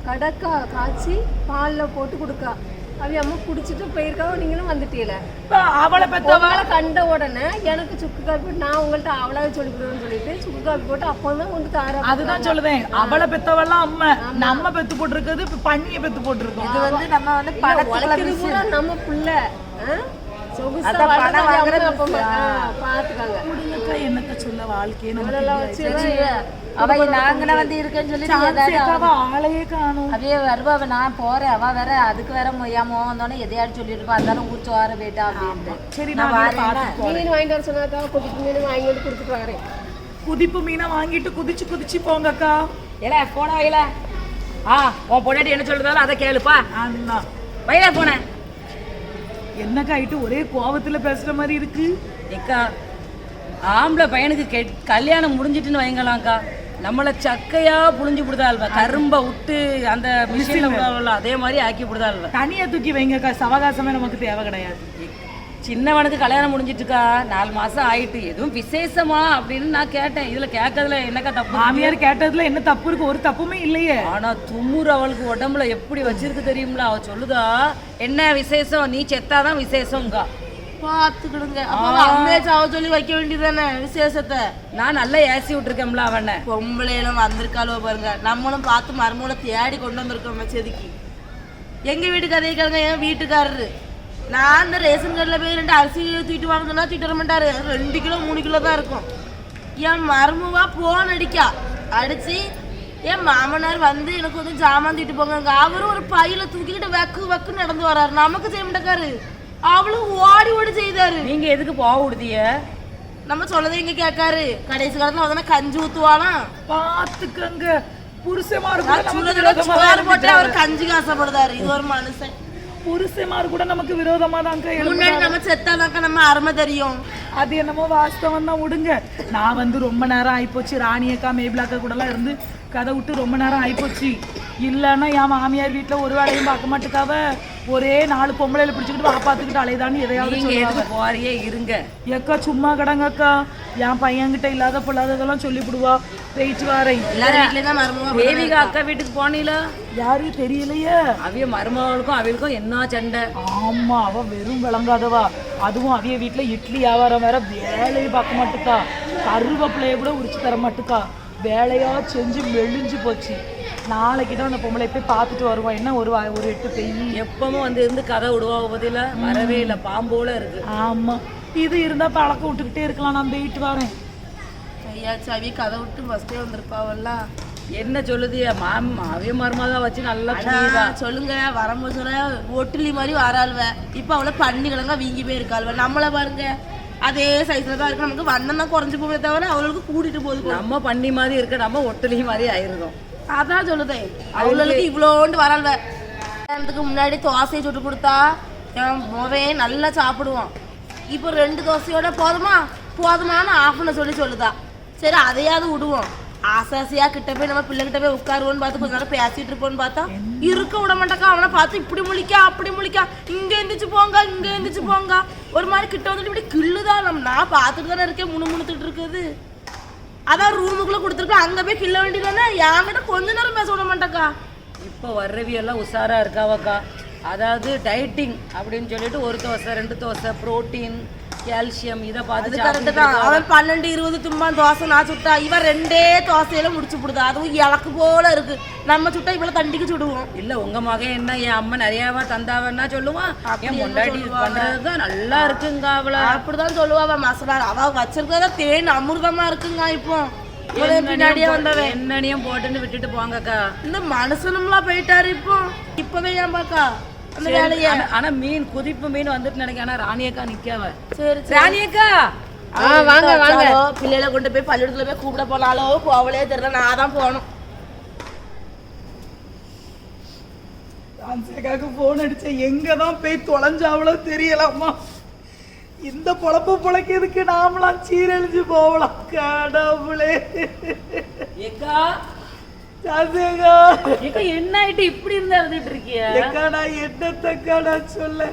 கடக்கா காய்ச்சி பால்ல போட்டு கொடுக்கா. அவ அம்மா குடிச்சிட்டு போயிருக்காவ நீங்களும் வந்துட்டீல அவளை அவளை கண்ட உடனே எனக்கு சுக்கு காப்பி போட்டு நான் உங்கள்ட்ட அவளாவே சொல்லிக்கிறேன்னு சொல்லிட்டு சுக்கு காப்பி போட்டு அப்போ தான் வந்து தார அதுதான் சொல்லுவேன் அவளை பெத்தவெல்லாம் அம்மா. நம்ம பெத்து போட்டிருக்கிறது இப்ப பண்ணிய பெத்து போட்டிருக்கோம். இது வந்து நம்ம வந்து உழைக்கிறது பூரா நம்ம புள்ள. பணம் பாத்துக்காங்க. என்னத்த சொல்ல வாழ்க்கையை வச்சு அவ நாங்கன வந்து இருக்கேன்னு சொல்லி ஆளையே காணும். வருவா அவ நான் போறேன் அவ வேற அதுக்கு வேற மோகம் வந்தோடனே எதையாவது சொல்லிட்டு இருப்பா அதான ஊர் சோற போயிட்டா அப்படின்ட்டு. சரி நான் மீன் வாங்கிட்டு வர சொன்னாக்கா கொதிப்பு மீன் வாங்கி வந்து கொடுத்துட்டு வரேன். குதிப்பு மீனை வாங்கிட்டு குதிச்சு குதிச்சு போங்க அக்கா ஏல போன வைல ஆ உன் பொண்டாட்டி என்ன சொல்றதாலும் அதை கேளுப்பா. அண்ணா வைல போன என்னக்கா ஆயிட்டு ஒரே கோவத்துல பேசுற மாதிரி இருக்கு? ஏக்கா ஆம்பளை பையனுக்கு கெட் கல்யாணம் முடிஞ்சிட்டுன்னு வைங்களாம்க்கா. நம்மளை சக்கையா புழிஞ்சு விடுதாள்வ கரும்பை விட்டு அந்த மிஷினில் விடாவில் அதே மாதிரி ஆக்கி விடுதாள்வ தனியா தூக்கி வைங்கக்கா சவகாசமே நமக்கு தேவை கிடையாது. சின்னவனுக்கு கல்யாணம் முடிஞ்சிட்டுக்கா நாலு மாசம் ஆயிட்டு. எதுவும் விசேஷமா அப்படின்னு நான் கேட்டேன். இதுல கேட்கறதுல என்னக்கா தப்பு? மாமியார் கேட்டதுல என்ன தப்பு இருக்கு? ஒரு தப்புமே இல்லையே. ஆனா தும்முர் அவளுக்கு உடம்புல எப்படி வச்சிருக்கு தெரியுங்களா அவ சொல்லுதா என்ன விசேஷம்? நீ செத்தாதான் விசேஷம்க்கா பாத்துக்கிடுங்க அம்மையை சாவ சொல்லி வைக்க வேண்டியதானே விசேஷத்தை. நான் நல்லா ஏசி விட்டுருக்கேன்ல அவனை. பொம்பளையெல்லாம் வந்திருக்காளோ பாருங்க. நம்மளும் பார்த்து மருமகளை தேடி கொண்டு வந்திருக்கோம் செதுக்கி. எங்க வீட்டு கதையை கேளுங்க என் வீட்டுக்காரரு. நான் இந்த ரேஷன் கடையில் போய் ரெண்டு அரிசி தூக்கிட்டு வாங்க சொன்னா தூக்கிட்டு வர மாட்டாரு. ரெண்டு கிலோ மூணு கிலோ தான் இருக்கும். என் மருமவா போன் அடிக்கா. அடிச்சு என் மாமனார் வந்து எனக்கு வந்து ஜாமான் தூக்கிட்டு போங்க. அவரும் ஒரு பையில தூக்கிக்கிட்டு வெக்கு வெக்கு நடந்து வர்றாரு நமக்கு செய்ய மாட்டேக்காரு. அவளும் ஓடி ஓடி செய்தாரு. நீங்க எதுக்கு போக விடுதிய நம்ம சொன்னதை எங்க கேட்காரு. கடைசி காலத்துல அவதானே கஞ்சி ஊத்துவானா பாத்துக்கங்க. புருஷமார் போட்டு. அவர் கஞ்சிக்கு ஆசைப்படுதாரு இது ஒரு மனுஷன். புருஷமார் கூட நமக்கு விரோதமா தான் முன்னாடி நம்ம செத்தானாக்கா நம்ம அருமை தெரியும். அது என்னமோ வாஸ்தவம் தான் விடுங்க நான் வந்து ரொம்ப நேரம் ஆயிப்போச்சு. ராணியக்கா மேபிளாக்கா கூடலாம் இருந்து கதை விட்டு ரொம்ப நேரம் ஆயிப்போச்சு. இல்லைன்னா என் மாமியார் வீட்டுல ஒரு வேலையும் பார்க்க மாட்டுக்காவ. ஒரே நாலு பொம்பளையில பிடிச்சிக்கிட்டு வாப்பாத்துக்கிட்டு அலையதான்னு எதையாவது சொல்லுவாங்க. போறியே இருங்க. ஏக்கா சும்மா கடங்கக்கா என் பையன்கிட்ட இல்லாத பொல்லாததெல்லாம் சொல்லிவிடுவா. போயிட்டு வாரேன். எல்லாரும் வீட்லயும் தான் மருமக தேவிகா அக்கா வீட்டுக்கு போனீல யாரு தெரியலையே. அவிய மருமகளுக்கும் அவளுக்கும் என்ன சண்டை? ஆமா அவ வெறும் விளங்காதவா. அதுவும் அவிய வீட்டுல இட்லி வியாபாரம் வேற வேலையை பார்க்க மாட்டுக்கா. கருவேப்பிலைய கூட உரிச்சு தர மாட்டுக்கா. வேலையா செஞ்சு மெலிஞ்சு போச்சு. நாளைக்கு தான் அந்த பொம்பளை போய் பார்த்துட்டு வருவான் என்ன ஒரு ஒரு எட்டு பெய்? எப்பவும் வந்து இருந்து கதை விடுவா பதில? வரவே இல்லை பாம்போல இருக்கு. ஆமா. இது இருந்தா பழக்கம் விட்டுக்கிட்டே இருக்கலாம். நான் போயிட்டு வரேன். ஐயா சவி கதை விட்டு ஃபர்ஸ்டே வந்திருப்பாவெல்லாம் என்ன சொல்லுது? மாம் அவிய மருமக வச்சு நல்லா சொல்லுங்க. வரும்போது சொல்ல ஒட்டுலி மாதிரி வராள்வ. இப்ப அவளை பண்ணி கிழங்கா வீங்கி போயிருக்காள்வ. நம்மள பாருங்க. அதே சைஸ்ல தான் இருக்கு. நமக்கு வண்ணம் தான் குறைஞ்சு போவே தவிர அவளுக்கு கூட்டிட்டு போகுது நம்ம பண்ணி மாதிரி இருக்க நம்ம ஒட்டுலி மாதிரி ஆயிருந்தோம். அதான் சொல்லுதேன் அவளுக்கு இவ்வளோண்டு வரல்வ கல்யாணத்துக்கு முன்னாடி தோசையை சுட்டு கொடுத்தா என் மொவன் நல்லா சாப்பிடுவான். இப்போ ரெண்டு தோசையோட போதுமா? போதுமான்னு ஆஃப்னு சொல்லி சொல்லுதா. சரி அதையாவது விடுவோம். ஆசாசியா கிட்ட போய் நம்ம பிள்ளை கிட்ட போய் உட்காருவோன்னு பார்த்து கொஞ்ச நேரம் பேசிட்டு இருப்போம்னு பார்த்தா இருக்க விட மாட்டாக்கா. அவனை பார்த்து இப்படி முழிக்கா அப்படி முழிக்கா. இங்க எந்திரிச்சு போங்க இங்க எந்திரிச்சு போங்க. ஒரு மாதிரி கிட்ட வந்துட்டு இப்படி கிள்ளுதான் நம்ம? நான் பார்த்துட்டு தானே இருக்கேன் முணு முணுத்துட்டு இருக்குது. அதான் ரூமுக்குள்ள கொடுத்துருக்கோம் அங்க போய் கிள்ள வேண்டியதானே என்கிட்ட கொஞ்ச நேரம் பேச விட மாட்டாக்கா. இப்போ வர்றவி எல்லாம் உஷாரா இருக்காவாக்கா. அதாவது டயட்டிங் அப்படின்னு சொல்லிட்டு ஒரு தோசை ரெண்டு தோசை புரோட்டீன் கால்சியம் இதை பார்த்து கரெக்டு தான். அவன் பன்னெண்டு இருபது தும்பா தோசை நான் சுட்டா இவன் ரெண்டே தோசையில முடிச்சு விடுதா அதுவும் இலக்கு போல இருக்கு. நம்ம சுட்டா இவ்வளவு தண்டிக்கு சுடுவோம். இல்ல உங்க மகன் என்ன என் அம்மா நிறையவா தந்தாவன்னா சொல்லுவான் என் பொண்டாட்டி பண்றதுதான் நல்லா இருக்குங்க அவள. அப்படிதான் சொல்லுவா அவன் மசாலா அவ வச்சிருக்கிறதா தேன் அமிர்தமா இருக்குங்க இப்போ. பின்னாடியே வந்தவன். என்னனையும் போட்டுன்னு விட்டுட்டு போங்கக்கா. இந்த மனுஷனும்லாம் போயிட்டாரு இப்போ. இப்பவே ஏன் பாக்கா அந்த வேலைய. ஆனா- மீன் குதிப்பு மீன் வந்துட்டு நினைக்கிறேன் ஆனா ராணியக்கா நிக்காவ. சரி சரி. ராணியக்கா! ஆ வாங்க வாங்க. பிள்ளைகளை கொண்டு போய் பள்ளிக்கூடத்துல போய் கூப்பிட போனாலோ போவலே தெரியல நான் தான் போகணும். சான்சேக்காக்கு ஃபோன் அடிச்சேன் எங்க தான் போய் தொலைஞ்சாவளோ தெரியலம்மா இந்த பொழப்பு பொழைக்கிறதுக்கு நாமளாம் சீரழிஞ்சு போகலாம் கடவுளே. ஏக்கா! ஏக்கா என்ன ஆயிட்டு இப்படி இருந்தா இருந்துட்டு இருக்கிய? எக்கா நான் என்னத்தக்கா நான் சொல்ல?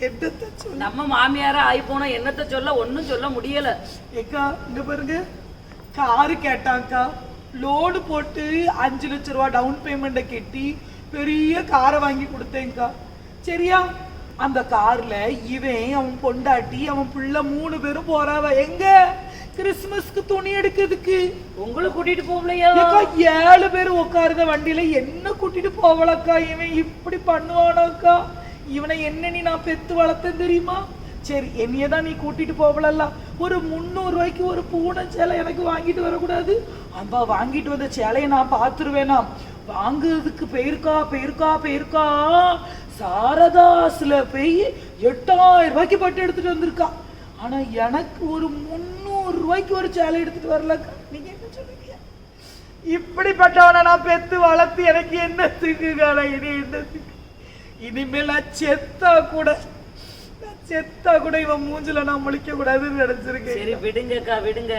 என்னத்த சொல்ல? நம்ம மாமியாரா ஆகி போனா என்னத்த சொல்ல? ஒண்ணும் சொல்ல முடியல. ஏக்கா இங்க பாருங்க. காரு கேட்டாங்க்கா லோடு போட்டு அஞ்சு லட்ச ரூபா டவுன் பேமெண்ட்டை கட்டி பெரிய காரை வாங்கி கொடுத்தேங்க்கா சரியா? அந்த கார்ல இவன் அவன் பொண்டாட்டி அவன் பிள்ளை மூணு பேரும் போறாவ. எங்க? கிறிஸ்மஸ்க்கு துணி எடுக்கிறதுக்கு? உங்களை கூட்டிட்டு போகலையா? ஏழு பேர் உட்காருத வண்டியில என்ன கூட்டிட்டு போவலக்கா இவன் இப்படி பண்ணுவானாக்கா? இவனை என்ன நீ நான் பெத்து வளர்த்தேன் தெரியுமா? சரி என்னைய தான் நீ கூட்டிட்டு போகலல்ல ஒரு முந்நூறு ரூபாய்க்கு ஒரு பூனை சேலை எனக்கு வாங்கிட்டு வரக்கூடாது? அம்பா வாங்கிட்டு வந்த சேலையை நான் பார்த்துருவேனா? வாங்குறதுக்கு போயிருக்கா போயிருக்கா போயிருக்கா? சாரதாஸ்ல போய் எட்டாயிரம் ரூபாய்க்கு பட்டு எடுத்துட்டு வந்திருக்கா. ஆனா எனக்கு ஒரு முந்நூறு ரூபாய்க்கு ஒரு சேலை எடுத்துட்டு வரலக்கா. நீங்க என்ன சொல்றீங்க? இப்படிப்பட்டவனை நான் பெத்து வளர்த்து எனக்கு என்னத்துக்கு கால? இனி என்னத்துக்கு இனிமேல் நான் செத்தா கூட நான் செத்தா கூட இவன் மூஞ்சில நான் முழிக்க கூடாதுன்னு நினைச்சிருக்கேன். சரி விடுங்கக்கா விடுங்க.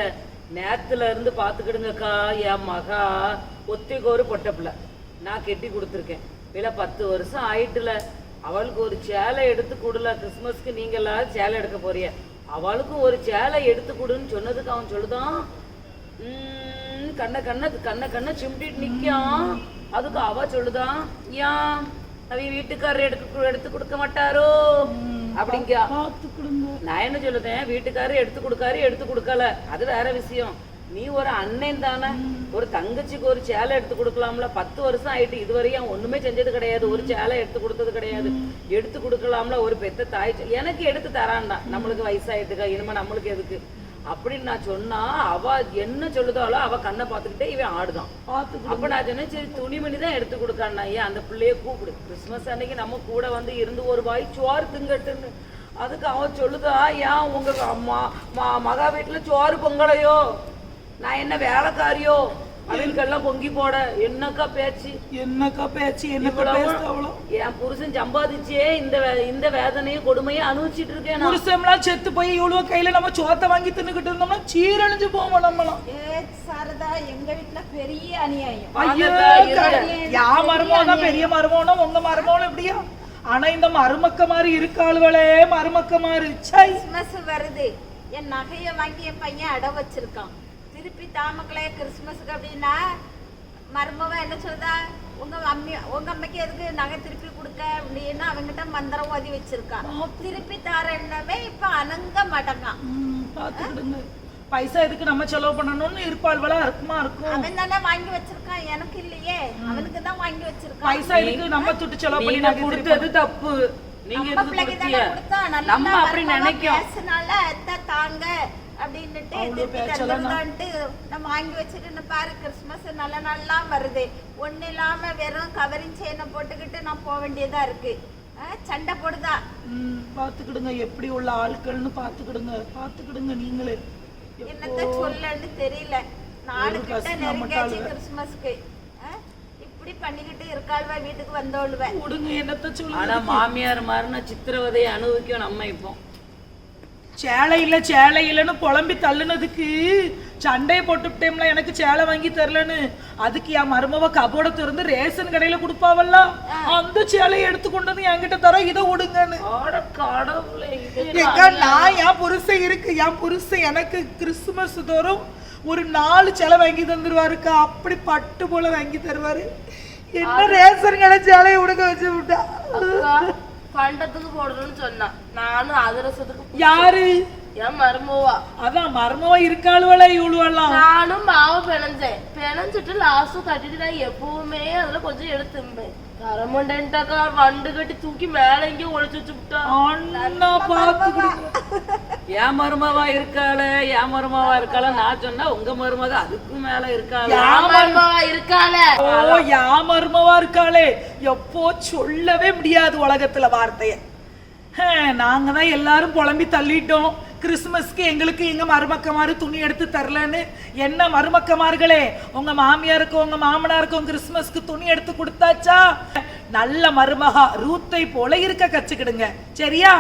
நேத்துல இருந்து பாத்துக்கிடுங்கக்கா. என் மகா ஒத்திக்கு ஒரு பொட்டப்பிள்ள நான் கெட்டி கொடுத்துருக்கேன். இல்ல பத்து வருஷம் ஆயிட்டுல. அவளுக்கு ஒரு சேலை எடுத்து கொடுல. கிறிஸ்மஸ்க்கு நீங்க எல்லாரும் சேலை எடுக்க போறிய அவளுக்கும் ஒரு சேலை எடுத்து கொடுன்னு சொன்னதுக்கு அவன் சொல்லுதான். "ம், கண்ண கண்ண கண்ண கண்ண சிம்பிட்டு நிக்கான் அதுக்கு அவ சொல்லுதான் ஏன் அவ வீட்டுக்காரர் எடுக்க எடுத்து கொடுக்க மாட்டாரோ? அப்படிங்க. நான் என்ன சொல்லுதேன் வீட்டுக்காரர் எடுத்து கொடுக்காரு எடுத்து கொடுக்கல. அது வேற விஷயம். நீ ஒரு அண்ணன் தானே? ஒரு தங்கச்சிக்கு ஒரு சேலை எடுத்து கொடுக்கலாம்ல? பத்து வருஷம் ஆயிட்டு இதுவரையும் ஒண்ணுமே செஞ்சது கிடையாது. ஒரு சேலை எடுத்து கொடுத்தது கிடையாது. எடுத்து கொடுக்கலாம்ல? ஒரு பெத்த தாய் எனக்கு எடுத்து தரான்டா. நம்மளுக்கு வயசாயிட்டுக்கா இனிமே நம்மளுக்கு எதுக்கு? அப்படின்னு நான் சொன்னா அவ என்ன சொல்லுதாலோ அவ கண்ணை பார்த்துக்கிட்டே இவன் ஆடுதான். அப்ப நான் சொன்னேன் சரி துணிமணி தான் எடுத்து கொடுக்காண்ணா ஏன் அந்த பிள்ளைய கூப்பிடு. கிறிஸ்மஸ் அன்னைக்கு நம்ம கூட வந்து இருந்து ஒரு வாய் சோறு திங்கட்டுன்னு அதுக்கு அவன் சொல்லுதா ஏன் உங்க அம்மா மகா வீட்டுல சோறு பொங்கலையோ? நான் என்ன வேலைக்காரியோ அவங்களுக்கெல்லாம் பொங்கி போட என்னக்கா பேச்சு? என்னக்கா பேச்சு? அவ்வளோ என் புருஷன் சம்பாதிச்சே இந்த இந்த வேதனையும் கொடுமையும் அனுபவிச்சிட்டு இருக்கேன்? நான். புருஷம்லாம் செத்து போய் இவ்வளவு கையில நம்ம சோத்தை வாங்கி தின்னுக்கிட்டு இருந்தோம்னா சீரழிஞ்சு போவோம் நம்மளாம் ஏ சாரதா எங்க வீட்டுல பெரிய அநியாயம். ஐயோ யா மருமகனா பெரிய மருமகனா உங்க மருமகனும் இப்படியா ஆனா இந்த மருமக்க மாதிரி இருக்காளுவளே மருமக்க மாதிரி. வருது. என் நகைய வாங்கி என் பையன் அடை வச்சிருக்கான். திருப்பி தாமக்கலே கிறிஸ்மஸுக்கு அப்படின்னா மருமவன் என்ன சொல்றா? உங்க அம்மி உங்க அம்மைக்கு எதுக்கு நகை திருப்பி கொடுக்க? அப்படின்னு அவங்கிட்ட மந்திரம் ஓதி வச்சிருக்கான் திருப்பி தாரன்னவே இப்ப அணங்க மாட்டேங்கான் ம், பாத்துக்கிடுங்க பைசா எதுக்கு நம்ம செலவு பண்ணணும்னு இருப்பாள்வளா இருக்குமா இருக்கும் அவன் தானே வாங்கி வச்சிருக்கான். எனக்கு இல்லையே. அவனுக்கு தான் வாங்கி வச்சிருக்கான். பைசா எதுக்கு நம்ம துட்டு செலவு பண்ணி திருப்பி கொடுத்தது தப்பு. நீங்க நம்ம அப்படி நினைக்கும். தாங்க. அப்படின்னுட்டு நம்ம வாங்கி வச்சுட்டு பாரு கிறிஸ்மஸ் நல்ல நாள்லாம் வருது. ஒண்ணு இல்லாம வெறும் கவரிங் செயினை போட்டுக்கிட்டு நான் போக வேண்டியதா இருக்கு. சண்டை போடுதா? பாத்துக்கிடுங்க எப்படி உள்ள ஆட்கள்னு பாத்துக்கிடுங்க பாத்துக்கிடுங்க நீங்களே. என்னத்த சொல்லன்னு தெரியல. நாலு ஒரு கிட்ட கஷ்டம் நெருங்கியாச்சு. கிறிஸ்மஸ்க்கு இப்படி பண்ணிக்கிட்டு இருக்காள்வ வீட்டுக்கு வந்தோளுவ விடுங்க என்னத்த ஆனா சொல்லுங்க மாமியார் மாறின சித்திரவதையை அனுபவிக்கும் நம்ம இப்போ. சேலை இல்ல சேலை இல்லைன்னு புலம்பி தள்ளுனதுக்கு சண்டையை போட்டுட்டேம்ல எனக்கு சேலை வாங்கி தரலன்னு. அதுக்கு என் மருமவ கபோட திறந்து ரேஷன் கடையில கொடுப்பாவல்ல? அந்த சேலையை எடுத்து கொண்டு வந்து என்கிட்ட தர இதை விடுங்கன்னு நான் என் புருஷன் இருக்கு என் புருஷன் எனக்கு கிறிஸ்துமஸ் தோறும் ஒரு நாலு சேலை வாங்கி தந்துருவாருக்கா? அப்படி பட்டு போல வாங்கி தருவாரு. என்ன ரேஷன் கடை சேலையை உடுக்க வச்சு விட்டா? பண்டத்துக்கு போடணும்னு சொன்னான் நானும் அதிரசத்துக்கு யாரு? என் மருமவா. அதான் மர்மவா இருக்காளுவல இவ்வளவெல்லாம் நானும் மாவு பிணைஞ்சேன் பிணைஞ்சிட்டு லாஸ்ட் தட்டிட்டு நான் எப்பவுமே அதுல கொஞ்சம் எடுத்தும்பேன் தரமாட்டேன்ட்டாக்கா வண்டு கட்டி தூக்கி மேல எங்கேயும் ஒளிச்சு வச்சு விட்டா. பாத்துக்கிடுங்க என் மருமவா இருக்காள என் மருமவா இருக்காள நான் சொன்னா உங்க மருமக அதுக்கும் மேல இருக்காள. என் மருமவா இருக்கால ஓ யா மர்மவா இருக்காளே. எப்போ சொல்லவே முடியாது உலகத்துல வார்த்தைய. நாங்க தான் எல்லாரும் புலம்பி தள்ளிட்டோம். கிறிஸ்மஸ்க்கு எங்களுக்கு எங்க மருமக்கமாரு துணி எடுத்து தரலன்னு? என்ன மருமக்கமார்களே? உங்க மாமியாருக்கும் உங்க மாமனாருக்கும் கிறிஸ்மஸ்க்கு துணி எடுத்து கொடுத்தாச்சா? நல்ல மருமகா ரூத்தை போல இருக்க கச்சுக்கிடுங்க சரியா?